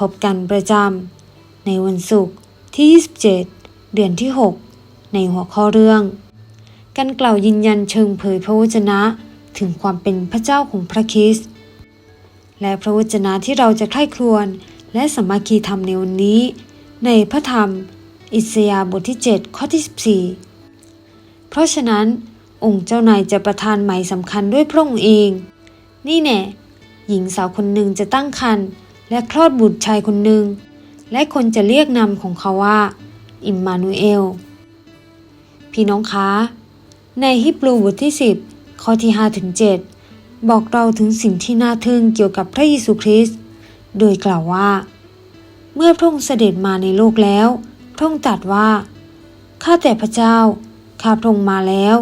พบกันประจำในวันศุกร์ที่ 27 เดือนที่ 6 ในหัวข้อเรื่อง การกล่าวยืนยันเชิงเผยพระวจนะถึงความเป็นพระเจ้าของพระคริสต์และพระวจนะที่เราจะใคร่ครวญและสามัคคีธรรมในวันนี้ ในพระธรรม อิสยาห์บทที่ 7 ข้อที่ 14 เพราะฉะนั้นองค์เจ้านายจะประทานหมายสำคัญด้วยพระองค์เอง นี่แน่หญิงสาวคนหนึ่งจะตั้งครรภ์ และคลอดบุตรชายคนหนึ่ง และคนจะเรียกนามของเขาว่า อิมมานูเอล พี่น้องคะ ในฮิบรูบทที่ 10 ข้อที่5ถึง7บอกเราถึงสิ่งที่น่าทึ่งเกี่ยวกับพระเยซูคริสต์ โดยกล่าวว่า เมื่อพระองค์เสด็จมาในโลกแล้ว พระองค์ตรัสว่า ข้าแต่พระเจ้า ข้าพระองค์มาแล้ว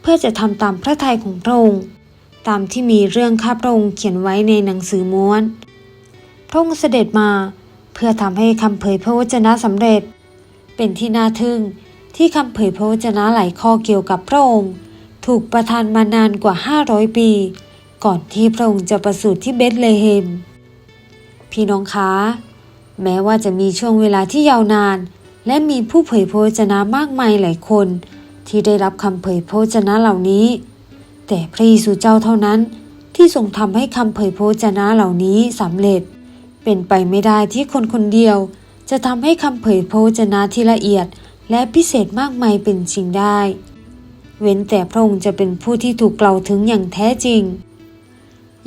เพื่อจะทำตามพระทัยของพระองค์ ตามที่มีเรื่องข้าพระองค์เขียนไว้ในหนังสือม้วน ระองค์เสด็จมา เพื่อทำให้คำเผยพระวจนะสำเร็จ เป็นที่น่าทึ่งที่คำเผยพระวจนะหลายข้อเกี่ยวกับพระองค์ ถูกประทานมานานกว่า 500 ปี ก่อนที่พระองค์จะประสูติที่เบธเลเฮม พี่น้องคะแม้ว่าจะมีช่วงเวลาที่ยาวนาน และมีผู้เผยพระวจนะมากมายหลายคน ที่ได้รับคำเผยพระวจนะเหล่านี้ แต่พระเยซูเจ้าเท่านั้นที่ทรงทำให้คำเผยพระวจนะเหล่านี้สำเร็จ เป็นไปไม่ได้ที่คนคนเดียว จะทำให้คำเผยพระวจนะที่ละเอียด และพิเศษมากมายเป็นจริงได้ เว้นแต่พระองค์จะเป็นผู้ที่ถูกกล่าวถึงอย่างแท้จริง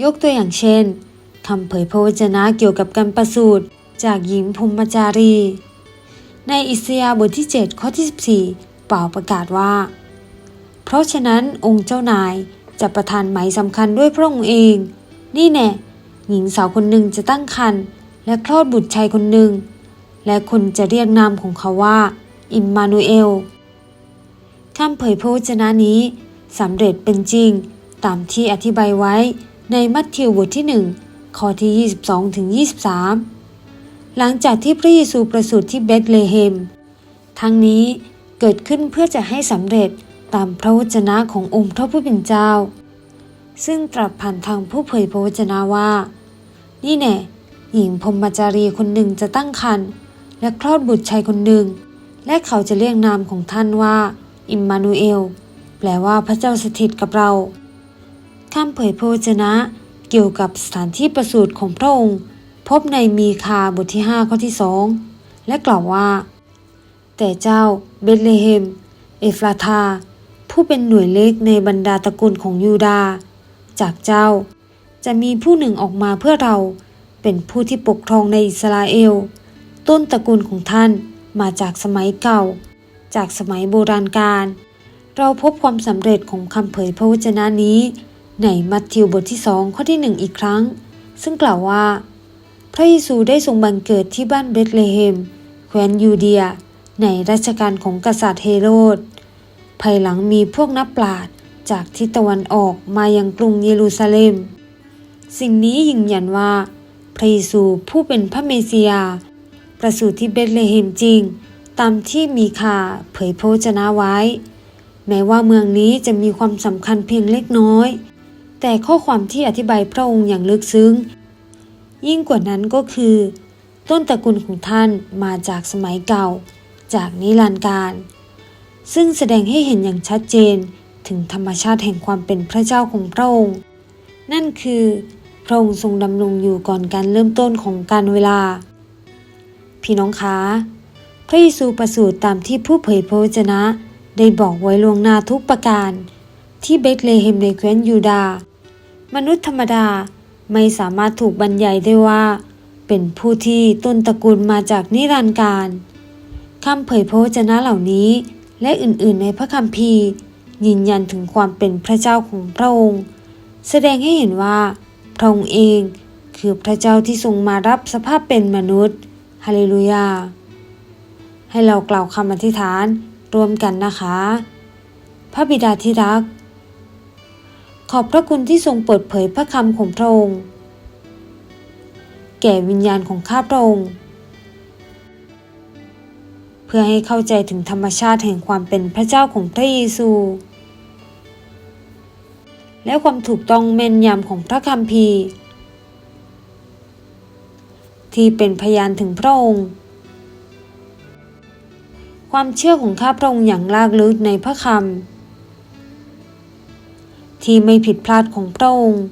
ยกตัวอย่างเช่นคำเผยพระวจนะเกี่ยวกับการประสูติจากหญิงพรหมจารี ในอิสยาบทที่ 7 ข้อที่ 14 เป่าประกาศว่า เพราะฉะนั้นองค์เจ้านายจะประทานหมายสำคัญด้วยพระองค์เอง นี่แน่ หญิงสาวคนหนึ่งจะตั้งครรภ์และคลอดบุตรชายคนหนึ่ง และคนจะเรียกนามของเขาว่า อิมมานูเอลคำเผยพระวจนะนี้สำเร็จเป็นจริงตามที่อธิบายไว้ในมัทธิวบทที่ 1 ข้อที่ 22ถึง23 หลังจากที่พระเยซูประสูติที่เบธเลเฮม ทั้งนี้เกิดขึ้นเพื่อจะให้สำเร็จตามพระวจนะขององค์พระผู้เป็นเจ้า ซึ่งตรัสผ่านทางผู้เผยพระวจนะว่า นี่แน่หญิงพรหมจารีคนหนึ่งจะตั้งครรภ์และคลอดบุตรชายคนหนึ่ง และเขาจะเรียกนามของท่านว่า อิมมานูเอล แปลว่าพระเจ้าสถิตกับเราคำเผยพระวจนะ เกี่ยวกับสถานที่ประสูติของพระองค์ พบในมีคาบทที่5ข้อที่สองและกล่าวว่า แต่เจ้าเบธเลเฮม เอฟราธา ผู้เป็นหน่วยเล็กในบรรดาตระกูลของยูดา จากเจ้า จะมีผู้หนึ่งออกมาเพื่อเรา เป็นผู้ที่ปกครองในอิสราเอล ต้นตระกูลของท่านมาจากสมัยเก่า จากสมัยโบราณกาลเราพบความสำเร็จของคำเผยพระวจนะนี้ ในมัทธิวบทที่สองข้อที่หนึ่งอีกครั้ง ซึ่งกล่าวว่า พระเยซูได้ทรงบังเกิดที่บ้านเบธเลเฮม แคว้นยูเดีย ในรัชกาลของกษัตริย์เฮโรดภายหลังมีพวกนักปราชญ์จากทิศตะวันออกมายังกรุงเยรูซาเล็ม สิ่งนี้ยืนยันว่า พระเยซูผู้เป็นพระเมสสิยา ประสูติที่เบธเลเฮมจริง ตามที่มีข่าเผยพระวจนะไว้ แม้ว่าเมืองนี้จะมีความสำคัญเพียงเล็กน้อย แต่ข้อความที่อธิบายพระองค์อย่างลึกซึ้ง ยิ่งกว่านั้นก็คือ ต้นตระกูลของท่านมาจากสมัยเก่า จากนิรันดร์การ ซึ่งแสดงให้เห็นอย่างชัดเจนถึงธรรมชาติแห่งความเป็นพระเจ้าของพระองค์ นั่นคือ ระองค์ทรงดำรงอยู่ก่อนการเริ่มต้นของการเวลา พี่น้องคะ พระเยซูประสูติตามที่ผู้เผยพระวจนะ ได้บอกไว้ล่วงหน้าทุกประการ ที่เบธเลเฮมในแคว้นยูดาห์มนุษย์ธรรมดาไม่สามารถถูกบรรยายได้ว่า เป็นผู้ที่ต้นตระกูลมาจากนิรันดร์การคำเผยพระวจนะเหล่านี้ และอื่นๆในพระคัมภีร์ ยืนยันถึงความเป็นพระเจ้าของพระองค์ แสดงให้เห็นว่า พระองค์เอง คือพระเจ้าที่ทรงมารับสภาพเป็นมนุษย์ฮาเลลูยา ให้เรากล่าวคำอธิษฐานรวมกันนะคะ พระบิดาที่รัก ขอบพระคุณที่ทรงเปิดเผยพระคำของพระองค์ แก่วิญญาณของข้าพระองค์ เพื่อให้เข้าใจถึงธรรมชาติแห่งความเป็นพระเจ้าของพระเยซู และความถูกต้องแม่นยำของพระคัมภีร์ ที่เป็นพยานถึงพระองค์ ความเชื่อของข้าพระองค์อย่างลากลึกในพระคำที่ไม่ผิดพลาดของพระองค์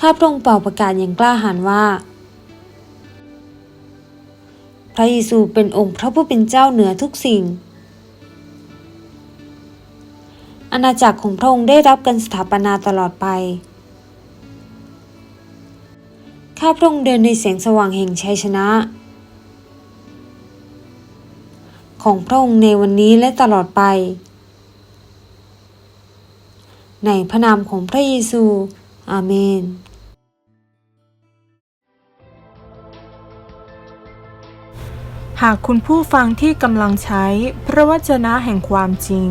ข้าพระองค์เป่าประกาศอย่างกล้าหาญว่า พระเยซูเป็นองค์พระผู้เป็นเจ้าเหนือทุกสิ่ง อาณาจักรของพระองค์ได้รับการสถาปนาตลอดไป ข้าพระองค์เดินในแสงสว่างแห่งชัยชนะ ของพระองค์ในวันนี้และตลอดไป ในพระนามของพระเยซู อาเมนหากคุณผู้ฟังที่กำลังใช้พระวจนะแห่งความจริง